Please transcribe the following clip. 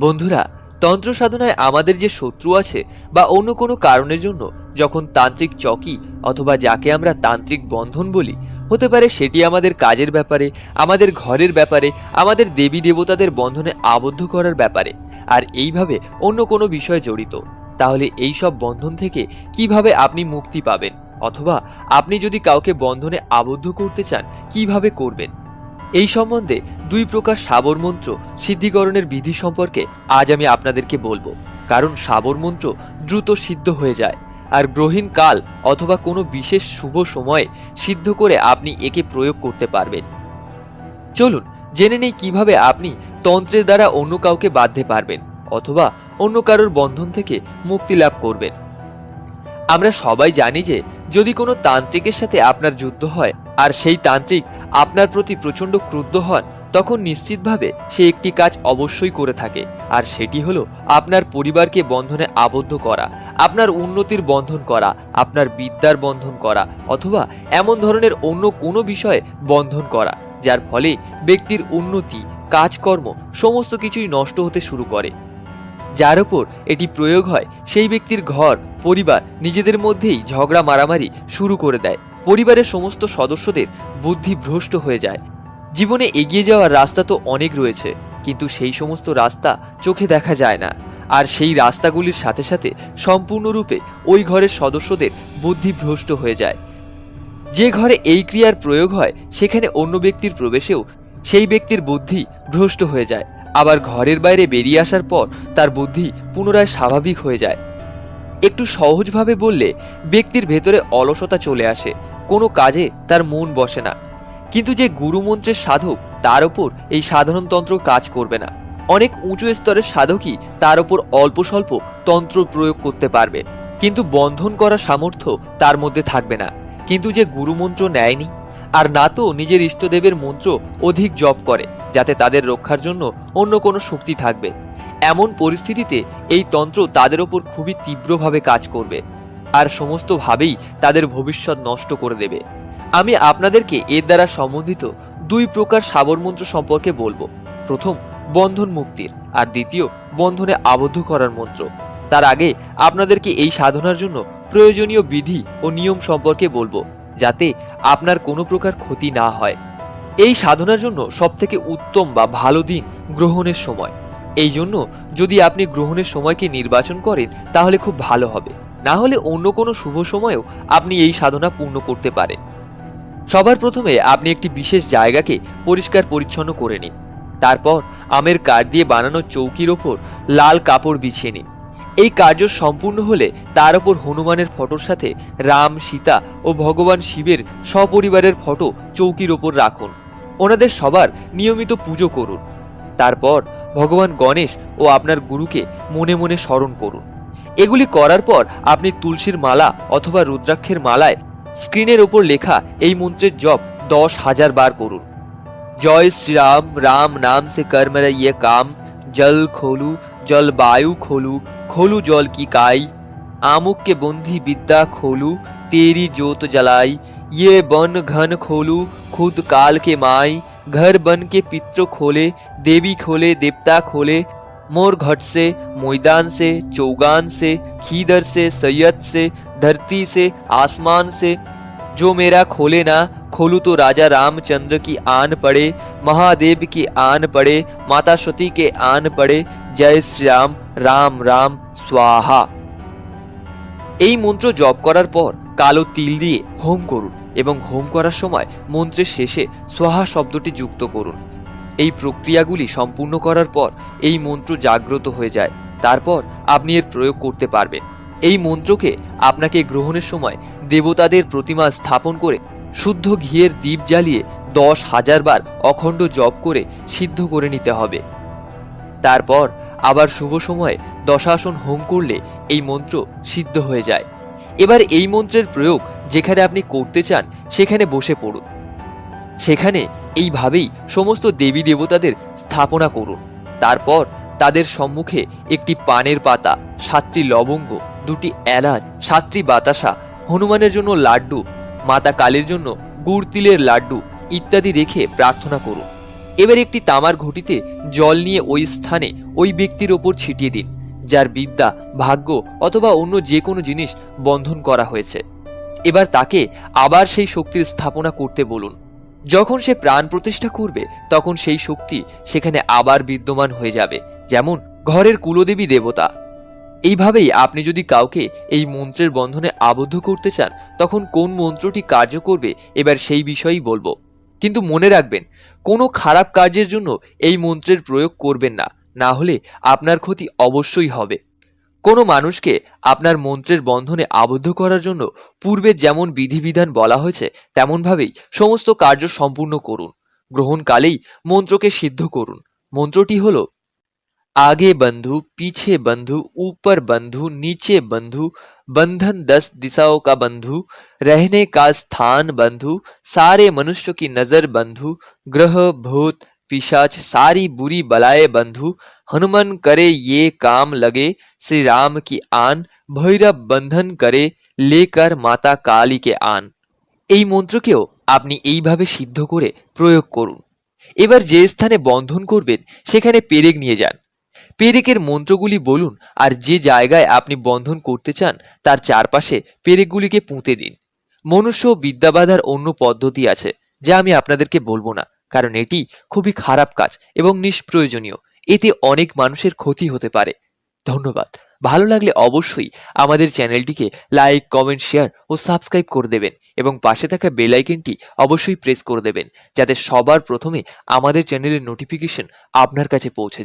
বন্ধুরা, তন্ত্র সাধনায় আমাদের যে শত্রু আছে বা অন্য কোনো কারণের জন্য যখন তান্ত্রিক চকি অথবা যাকে আমরা তান্ত্রিক বন্ধন বলি, হতে পারে সেটি আমাদের কাজের ব্যাপারে, আমাদের ঘরের ব্যাপারে, আমাদের দেবী দেবতাদের বন্ধনে আবদ্ধ করার ব্যাপারে, আর এইভাবে অন্য কোনো বিষয় জড়িত। তাহলে এই সব বন্ধন থেকে কীভাবে আপনি মুক্তি পাবেন? অথবা আপনি যদি কাউকে বন্ধনে আবদ্ধ করতে চান, কীভাবে করবেন? এই সম্বন্ধে দুই প্রকার সাবর মন্ত্র সিদ্ধিকরণের বিধি সম্পর্কে আজ আমি আপনাদেরকে বলব। কারণ সাবর মন্ত্র দ্রুত সিদ্ধ হয়ে যায়, আর গ্রহীণ কাল অথবা কোনো বিশেষ শুভ সময়ে সিদ্ধ করে আপনি একে প্রয়োগ করতে পারবেন। চলুন, জেনে নেই কীভাবে আপনি তন্ত্রের দ্বারা অন্য কাউকে বাঁধতে পারবেন, অথবা অন্য কারোর বন্ধন থেকে মুক্তি লাভ করবেন। আমরা সবাই জানি যে যদি কোনো তান্ত্রিকের সাথে আপনার যুদ্ধ হয়, আর সেই তান্ত্রিক আপনার প্রতি প্রচণ্ড ক্রুদ্ধ হন, তখন নিশ্চিতভাবে সে একটি কাজ অবশ্যই করে থাকে, আর সেটি হলো আপনার পরিবারকে বন্ধনে আবদ্ধ করা, আপনার উন্নতির বন্ধন করা, আপনার বিদ্যার বন্ধন করা, অথবা এমন ধরনের অন্য কোনো বিষয়ে বন্ধন করা, যার ফলে ব্যক্তির উন্নতি, কাজকর্ম, সমস্ত কিছুই নষ্ট হতে শুরু করে। যার উপর এটি প্রয়োগ হয়, সেই ব্যক্তির ঘর, পরিবার, নিজেদের মধ্যেই ঝগড়া মারামারি শুরু করে দেয়। পরিবারের সমস্ত সদস্যদের বুদ্ধি ভ্রষ্ট হয়ে যায়। জীবনে এগিয়ে যাওয়ার রাস্তা তো অনেক রয়েছে, কিন্তু সেই সমস্ত রাস্তা চোখে দেখা যায় না। আর সেই রাস্তাগুলির সাথে সাথে সম্পূর্ণরূপে ওই ঘরের সদস্যদের বুদ্ধি ভ্রষ্ট হয়ে যায়। যে ঘরে এই ক্রিয়ার প্রয়োগ হয়, সেখানে অন্য ব্যক্তির প্রবেশেও সেই ব্যক্তির বুদ্ধি ভ্রষ্ট হয়ে যায়। আবার ঘরের বাইরে বেরিয়ে আসার পর তার বুদ্ধি পুনরায় স্বাভাবিক হয়ে যায়। একটু সহজভাবে বললে ব্যক্তির ভেতরে অলসতা চলে আসে, কোনো কাজে তার মন বসে না। কিন্তু যে গুরুমন্ত্রের সাধক, তার উপর এই সাধারণ তন্ত্র কাজ করবে না। অনেক উঁচু স্তরের সাধকই তার উপর অল্প স্বল্প তন্ত্র প্রয়োগ করতে পারবে। কিন্তু বন্ধন করার সামর্থ্য তার মধ্যে থাকবে না। কিন্তু যে গুরুমন্ত্র নেয়নি, আর না তো নিজের ইষ্টদেবের মন্ত্র অধিক জপ করে, যাতে তাদের রক্ষার জন্য অন্য কোনো শক্তি থাকবে। এমন পরিস্থিতিতে এই তন্ত্র তাদের ওপর খুবই তীব্রভাবে কাজ করবে আর সমস্তভাবেই তাদের ভবিষ্যৎ নষ্ট করে দেবে। আমি আপনাদেরকে এর দ্বারা সম্বন্ধিত দুই প্রকার সাবর মন্ত্র সম্পর্কে বলব। প্রথম, বন্ধন মুক্তির, আর দ্বিতীয়, বন্ধনে আবদ্ধ করার মন্ত্র। তার আগে আপনাদেরকে এই সাধনার জন্য প্রয়োজনীয় বিধি ও নিয়ম সম্পর্কে বলব, যাতে আপনার কোনো প্রকার ক্ষতি না হয়। এই সাধনার জন্য সবথেকে উত্তম বা ভালো দিন গ্রহণের সময়। এই জন্য যদি আপনি গ্রহণের সময়কে নির্বাচন করেন, তাহলে খুব ভালো হবে। না হলে অন্য কোনো শুভ সময়েও আপনি এই সাধনা পূর্ণ করতে পারেন। সবার প্রথমে আপনি একটি বিশেষ জায়গাকে পরিষ্কার পরিচ্ছন্ন করে নিন। তারপর আমের কাঠ দিয়ে বানানো চৌকির ওপর লাল কাপড় বিছিয়ে নিন। এই কার্য সম্পূর্ণ হলে তার ওপর হনুমানের ফটোর সাথে রাম, সীতা ও ভগবান শিবের সপরিবারের ফটো চৌকির ওপর রাখুন। ওনাদের সবার নিয়মিত পুজো করুন। তারপর ভগবান গণেশ ও আপনার গুরুকে মনে মনে স্মরণ করুন। এগুলি করার পর আপনি তুলসীর মালা অথবা রুদ্রাক্ষের মালায় স্ক্রিনের ওপর লেখা এই মন্ত্রের জপ দশ হাজার বার করুন। জয় শ্রীরাম, রাম নাম সে কর্মরা ইয়ে কাম, জল খোলু, জল বায়ু খোলু খোলু জল কি কাই, আমুককে বন্ধি বিদ্যা খোলু, তেরি জোত জ্বালাই ইয়ে বন ঘন খোলু, খুদ কালকে মাই घर बन के पित्र खोले देवी खोले देवता खोले मोर घट से मैदान से चौगान से खीदर से सैयद से धरती से आसमान से जो मेरा खोले ना खोलू तो राजा रामचंद्र की आन पड़े महादेव की आन पड़े माता सती के आन पड़े জয় শ্রীরাম রাম রাম স্বাহা এই মন্ত্র জপ করার পর কালো তিল দিয়ে হোম করুন এবং হোম করার সময় মন্ত্রের শেষে সোহা শব্দটি যুক্ত করুন। এই প্রক্রিয়াগুলি সম্পূর্ণ করার পর এই মন্ত্র জাগ্রত হয়ে যায়। তারপর আপনি এর প্রয়োগ করতে পারবেন। এই মন্ত্রকে আপনাকে গ্রহণের সময় দেবতাদের প্রতিমা স্থাপন করে শুদ্ধ ঘিয়ের দ্বীপ জ্বালিয়ে দশ হাজার বার অখণ্ড জপ করে সিদ্ধ করে নিতে হবে। তারপর আবার শুভ সময়ে দশাসন হোম করলে এই মন্ত্র সিদ্ধ হয়ে যায়। এবার এই মন্ত্রের প্রয়োগ যেখানে আপনি করতে চান, সেখানে বসে পড়ুন। সেখানে এইভাবেই সমস্ত দেবী দেবতাদের স্থাপনা করুন। তারপর তাদের সম্মুখে একটি পানের পাতা, সাতটি লবঙ্গ, দুটি এলাচ, সাতটি বাতাসা, হনুমানের জন্য লাড্ডু, মাতা কালীর জন্য গুড় তিলের লাড্ডু ইত্যাদি রেখে প্রার্থনা করুন। এবার একটি তামার ঘটিতে জল নিয়ে ওই স্থানে ওই ব্যক্তির ওপর ছিটিয়ে দিন। যার বিদ্যা, ভাগ্য অথবা অন্য যে কোনো জিনিস বন্ধন করা হয়েছে। এবার তাকে আবার সেই শক্তির স্থাপনা করতে বলুন। যখন সে প্রাণ প্রতিষ্ঠা করবে, তখন সেই শক্তি সেখানে আবার বিদ্যমান হয়ে যাবে, যেমন ঘরের কুলদেবী দেবতা। এইভাবেই আপনি যদি কাউকে এই মন্ত্রের বন্ধনে আবদ্ধ করতে চান, তখন কোন মন্ত্রটি কার্য করবে, এবার সেই বিষয়েই বলব। কিন্তু মনে রাখবেন, কোনো খারাপ কাজের জন্য এই মন্ত্রের প্রয়োগ করবেন না। না হলে আপনার ক্ষতি অবশ্যই হবে কোনো মানুষকে আপনার মন্ত্রের বন্ধনে আবদ্ধ করার জন্য পূর্বে যেমন বিধিবিধান বলা হয়েছে তেমনভাবেই সমস্ত কার্য সম্পূর্ণ করুন গ্রহণকালেই মন্ত্রকে সিদ্ধ করুন মন্ত্রটি হলো आगे बंधु पीछे बंधु ऊपर बंधु नीचे बंधु बंधन दस दिशाओं का बंधु रहने का स्थान बंधु सारे मनुष्य की नजर बंधु ग्रह भूत पिशाच सारी बुरी बलाए बंधु हनुमान करे ये काम लगे श्री राम की आन भैरव बंधन करे लेकर माता काली के आन এই মন্ত্রকেও আপনি এইভাবে সিদ্ধ করে প্রয়োগ করুন এবার যে স্থানে বন্ধন করবেন সেখানে পেরেক নিয়ে যান পেরেকের মন্ত্রগুলি বলুন আর যে জায়গায় আপনি বন্ধন করতে চান তার চারপাশে পেরেকগুলিকে পুঁতে দিন মনুষ্য ও বিদ্যা বাঁধার অন্য পদ্ধতি আছে যা আমি আপনাদেরকে বলবো না কারণ এটি খুবই খারাপ কাজ এবং নিষ্প্রয়োজনীয়। এতে অনেক মানুষের ক্ষতি হতে পারে। ধন্যবাদ। ভালো লাগলে অবশ্যই আমাদের চ্যানেলটিকে লাইক, কমেন্ট, শেয়ার ও সাবস্ক্রাইব করে দেবেন এবং পাশে থাকা বেল আইকনটি অবশ্যই প্রেস করে দেবেন, যাতে সবার প্রথমে আমাদের চ্যানেলের নোটিফিকেশন আপনার কাছে পৌঁছে